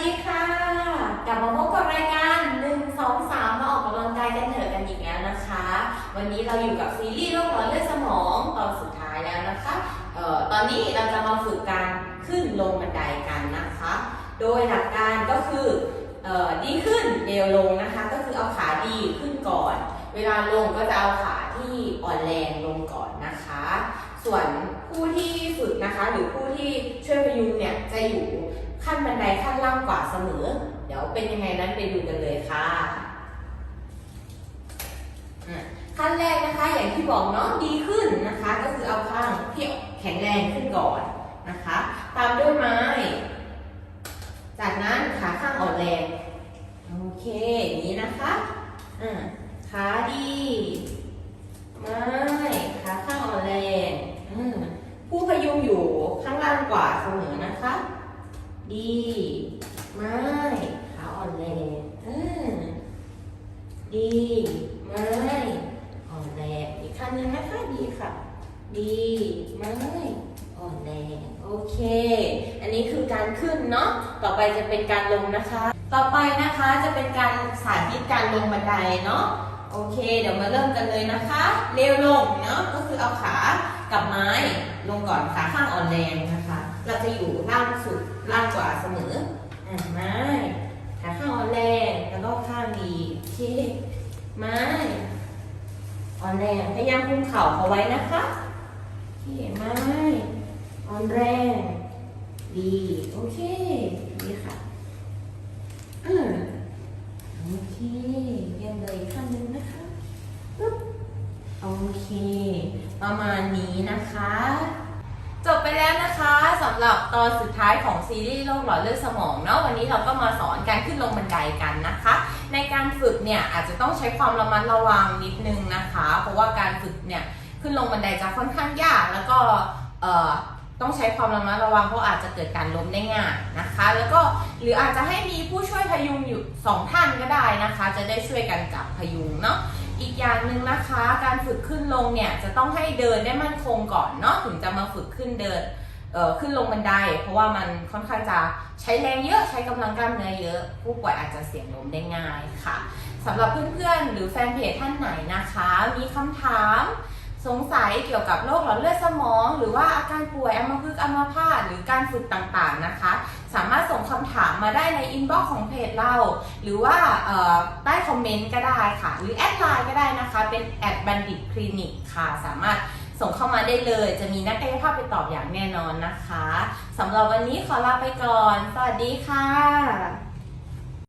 สวัสดีค่ะ กลับมาพบกับรายการ1 2 3 มาออกกำลังกายกันเถอะกันอีกแล้วนะคะ วันนี้เราอยู่กับซีรีส์โรคหลอดเลือดสมองตอนสุดท้ายแล้วนะคะเอ่อตอนนี้เราจะมาฝึกการขึ้นลงบันไดกันนะคะ โดยหลักการก็คือเอ่อดีขึ้นเร็วลงนะคะ ก็คือเอาขาดีขึ้นก่อน เวลาลงก็จะเอาขาที่อ่อนแรงลงก่อนนะคะ ส่วนผู้ที่ฝึกนะคะหรือผู้ที่ช่วยพยุงเนี่ยจะอยู่ขั้นบันไดขั้นล่างก ว่าเสมอ เดี๋ยวเป็นยังไงนั้นไปดูกันเลยค่ะ ขั้นแรกนะคะอย่างที่บอกเนาะดีขึ้นนะคะ ก็คือเอาข้างที่แข็งแรงขึ้นก่อนนะคะ ตามด้วยไม้ จากนั้นขาข้างอ่อนแรงโอเคอย่างนี้นะคะอ่าขาดีไม้ขาข้างอ่อนแรงผู้พยุงอยู่ข้างล่างกว่าเสมอนะคะ ดี ไม้ขาอ่อนแรงอืมดีไม้อ่อนแรงอีกขั้นหนึ่งนะคะดีค่ะ ดีไม้อ่อนแรงโอเค อันนี้คือการขึ้นเนาะต่อไปจะเป็นการลงนะคะ ต่อไปนะคะจะเป็นการสาธิตการลงบันไดเนาะโอเค เดี๋ยวมาเริ่มกันเลยนะคะ เร็วลงเนาะก็คือเอาขากับไม้ลงก่อนขาข้างอ่อนแรงนะคะ เราจะอยู่ล่างสุดล่างกว่าเสมอ อะไม้ขาข้างอ่อนแรงแล้วก็ข้างดีโอเคไม้อ่อนแรงพยายามคุมเข่าเขาไว้นะคะโอเคไม้อ่อนแรงดีโอเคดีค่ะอืมโอเคเยี่ยมเลยขั้นหนึ่งนะคะปึ๊บโอเค ประมาณนี้นะคะ แล้วนะคะสำหรับตอนสุดท้ายของซีรีส์โรคหลอดเลือดสมองเนาะวันนี้เราก็มาสอนการขึ้นลงบันไดกันนะคะ ในการฝึกเนี่ยอาจจะต้องใช้ความระมัดระวังนิดนึงนะคะ เพราะว่าการฝึกเนี่ยขึ้นลงบันไดจะค่อนข้างยากแล้วก็ต้องใช้ความระมัดระวังเพราะอาจจะเกิดการล้มได้ง่ายนะคะ แล้วก็หรืออาจจะให้มีผู้ช่วยพยุงอยู่สองท่านก็ได้นะคะ จะได้ช่วยกันจับพยุงเนาะ อีกอย่างหนึ่งนะคะ การฝึกขึ้นลงเนี่ยจะต้องให้เดินได้มั่นคงก่อนเนาะถึงจะมาฝึกขึ้นเดินเอ่อขึ้นลงบันได เพราะว่ามันค่อนข้างจะใช้แรงเยอะใช้กำลังกล้ามเนื้อเยอะ ผู้ป่วยอาจจะเสี่ยงล้มได้ง่ายค่ะสำหรับเพื่อนๆ หรือแฟนเพจท่านไหนนะคะ มีคำถามสงสัยเกี่ยวกับโรคหลอดเลือดสมอง หรือว่าอาการป่วยอัมพฤกษ์อัมพาตหรือการฝึกต่างๆนะคะ สามารถ มาได้ในอินบ็อกซ์ของเพจเรา หรือว่าใต้คอมเมนต์ก็ได้ค่ะ หรือแอดไลน์ก็ได้นะคะ เป็นแอดบัณฑิตคลินิกค่ะ สามารถส่งเข้ามาได้เลย จะมีนักกายภาพไปตอบอย่างแน่นอนนะคะสำหรับวันนี้ขอลาไปก่อน สวัสดีค่ะ